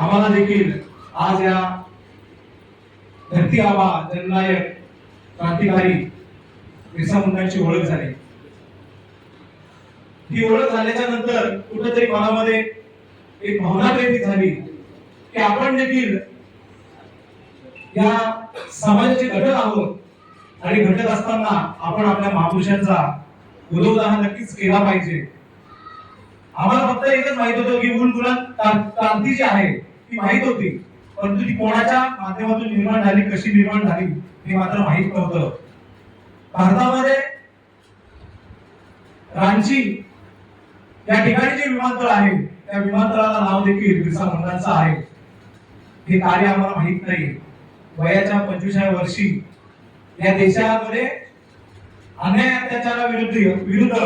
आम्हाला देखील आज या धरती आबा जननायक क्रांतिकारी बिरसा मुंडांची ओळख झाली. ही ओळख झाल्याच्यानंतर कुठेतरी मनामध्ये एक भावना निर्मित झाली की आपण देखील या समाजाचे घटक आहोत आणि घटक असताना आपण आपल्या महापुरुषांचा उदोउदा हा नक्कीच केला पाहिजे. आम्हाला फक्त एकच माहीत होतं की मूल मुलात क्रांती जी आहे ती माहीत होती. परंतु ती कोणाच्या माध्यमातून निर्माण झाली कशी निर्माण झाली हे मात्र माहीत नव्हतं. भारतामध्ये रांची या ठिकाणी जे विमानतळ आहे त्या विमानतळाला नाव देखील बिरसा मुंडांचं आहे. हे कार्य आम्हाला माहीत नाही. वयाच्या पंचवीसाव्या वर्षी या देशामध्ये अन्याय अत्याचाराविरुद्ध विरुद्ध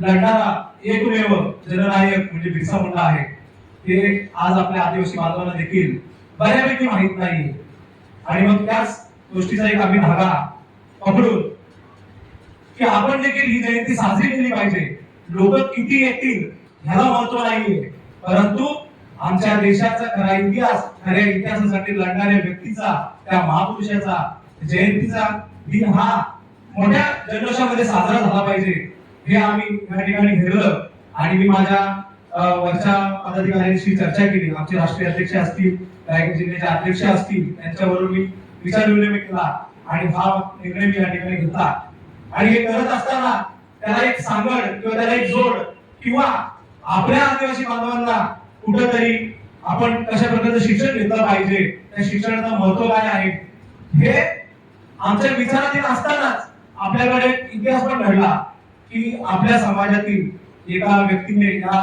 लढणारा एकमेव जननायक म्हणजे बिरसा मुंडा आहे. हे आज आपल्या आदिवासी बांधवांना देखील बऱ्यापैकी माहीत नाही. आणि मग त्याच गोष्टीचा एक आम्ही धागा पकडून की आपण देखील ही जयंती साजरी केली पाहिजे. लोक किती येतील ह्याला महत्त्व नाहीये. परंतु आमच्या देशाचा खरा इतिहास खऱ्या इतिहासासाठी लढणाऱ्या व्यक्तीचा त्या महापुरुषाचा जयंतीचा दिन हा मोठ्या जल्लोषामध्ये साजरा झाला पाहिजे. हे आम्ही या ठिकाणी घेरलं आणि मी माझ्या वरच्या पदाधिकाऱ्यांशी चर्चा केली आमचे राष्ट्रीय अध्यक्ष असतील रायगड जिल्ह्याचे अध्यक्ष असतील त्यांच्याबरोबर मी विचार विनिमय केला आणि हा निर्णय मी या ठिकाणी घेतला. आणि हे करत असताना त्याला एक सांगड किंवा त्याला एक जोड किंवा आपल्या आदिवासी बांधवांना कुठंतरी आपण कशा प्रकारचं शिक्षण घेतलं पाहिजे त्या शिक्षणाचं महत्त्व काय आहे हे आमच्या विचारातील असतानाच आपल्याकडे इतिहास पण घडला की आपल्या समाजातील एका व्यक्तीने या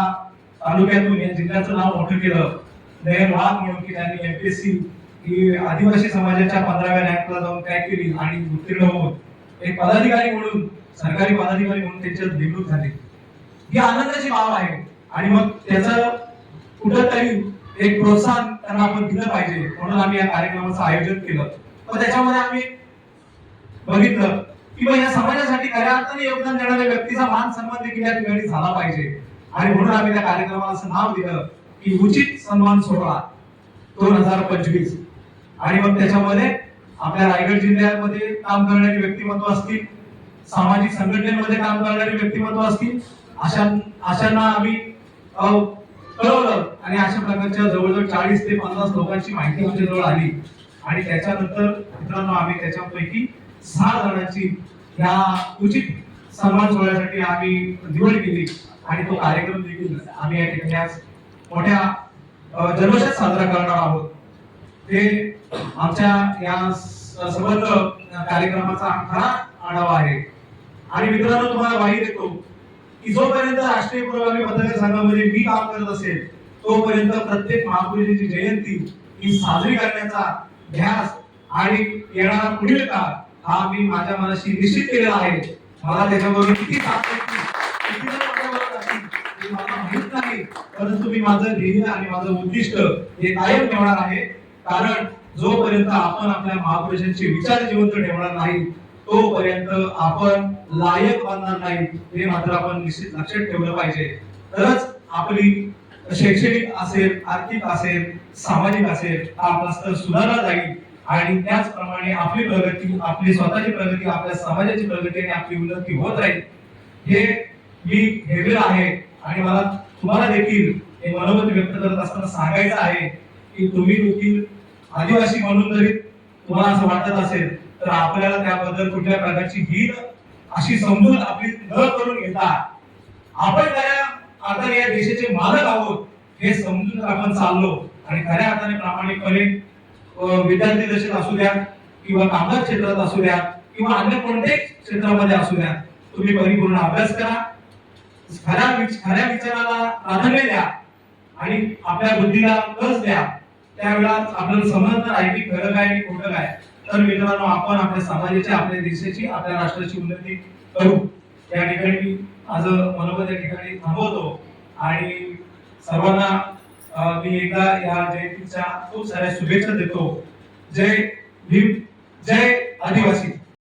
तालुक्यातून या जिल्ह्याचं नाव मोठं केलं. नयन वाघ म्हणून की त्यांनी सी ही आदिवासी समाजाच्या पंधराव्या रँकला जाऊन क्रॅक केली आणि उत्तीर्ण होऊन एक पदाधिकारी म्हणून सरकारी पदाधिकारी म्हणून त्यांच्यात नेमणूक झाली. ही आनंदाची बाब आहे. आणि मग त्याचं कुठंतरी एक प्रोत्साहन त्यांना आपण दिलं पाहिजे म्हणून आम्ही या कार्यक्रमाचं आयोजन केलं. पण त्याच्यामध्ये आम्ही बघितलं की या समाजासाठी खऱ्या अर्थाने योगदान देणाऱ्या व्यक्तीचा मान सन्मान देखील या ठिकाणी झाला पाहिजे. आणि म्हणून आम्ही त्या कार्यक्रमाला असं नाव दिलं की उचित सन्मान सोहळा दोन हजार पंचवीस. आणि मग त्याच्यामध्ये आपल्या रायगड जिल्ह्यामध्ये काम करणारी व्यक्तिमत्व असतील सामाजिक संघटनेमध्ये काम करणारी व्यक्तिमत्व असतील अशा अशांना आम्ही कळवलं आणि अशा प्रकारच्या जवळजवळ चाळीस ते पन्नास लोकांची माहिती आमच्याजवळ आली. आणि त्याच्यानंतर मित्रांनो आम्ही त्याच्यापैकी सहा जणांची ह्या उचित सन्मान सोहळ्यासाठी आम्ही निवड केली आणि तो कार्यक्रम देखील आम्ही या ठिकाणी आज मोठ्या जल्लोषात साजरा करणार आहोत. ते आमच्या या स- संबंध कार्यक्रमाचा खरा आढावा आहे. आणि मित्रांनो तुम्हाला माहिती देतो की जोपर्यंत राष्ट्रीय पुरोगामी पत्रकार संघामध्ये मी काम करत असेल तोपर्यंत प्रत्येक महापुरुषाची जयंती ही साजरी करण्याचा ध्यास आणि येणारा पुढील काळ हा मी माझ्या मनाशी निश्चित केलेला आहे. मला त्याच्याबरोबर किती माहीत नाही. परंतु मी माझं ध्येय आणि माझं उद्दिष्ट हे कायम ठेवणार आहे. कारण जोपर्यंत आपण आपल्या महापुरुषांचे विचार जिवंत ठेवणार नाही तोपर्यंत आपण लायक बनणार नाही हे मात्र आपण निश्चित लक्षात ठेवलं पाहिजे. तरच आपली शैक्षणिक असेल आर्थिक असेल सामाजिक असेल हा आपला स्तर सुधारला जाईल. आणि त्याचप्रमाणे आपली प्रगती आपली स्वतःची प्रगती आपल्या समाजाची प्रगती आणि आपली उन्नती होत राहील. हे मी हेवीर आहे आणि मला तुम्हाला देखील हे मनोगत व्यक्त करत असताना सांगायचं आहे की तुम्ही देखील आदिवासी म्हणून जरी तुम्हाला असं वाटत असेल तर आपल्याला त्याबद्दल कुठल्या प्रकारची हीन अशी समजून आपली न करून घेता आपण खऱ्या अर्थाने या देशाचे मालक आहोत हे समजून आपण चाललो आणि खऱ्या अर्थाने प्रामाणिकपणे अं, विद्यार्थी दशेत असू द्या किंवा कामगार क्षेत्रात असू द्या किंवा अन्य कोणत्याही क्षेत्रामध्ये असू द्या तुम्ही परिपूर्ण अभ्यास करा. खऱ्या खऱ्या विचाराला प्राधान्य द्या आणि आपल्या बुद्धीला कस द्या. त्यावेळेला आपल्याला समजणार आहे की खरं काय आणि खोटं काय. तर मित्रांनो आपण आपल्या समाजाची आपल्या देशाची आपल्या राष्ट्राची उन्नती करू. या ठिकाणी आज मनोबत या ठिकाणी थांबवतो. आणि सर्वांना मी एकदा या जयंतीच्या खूप साऱ्या शुभेच्छा देतो. जय भीम जय आदिवासी.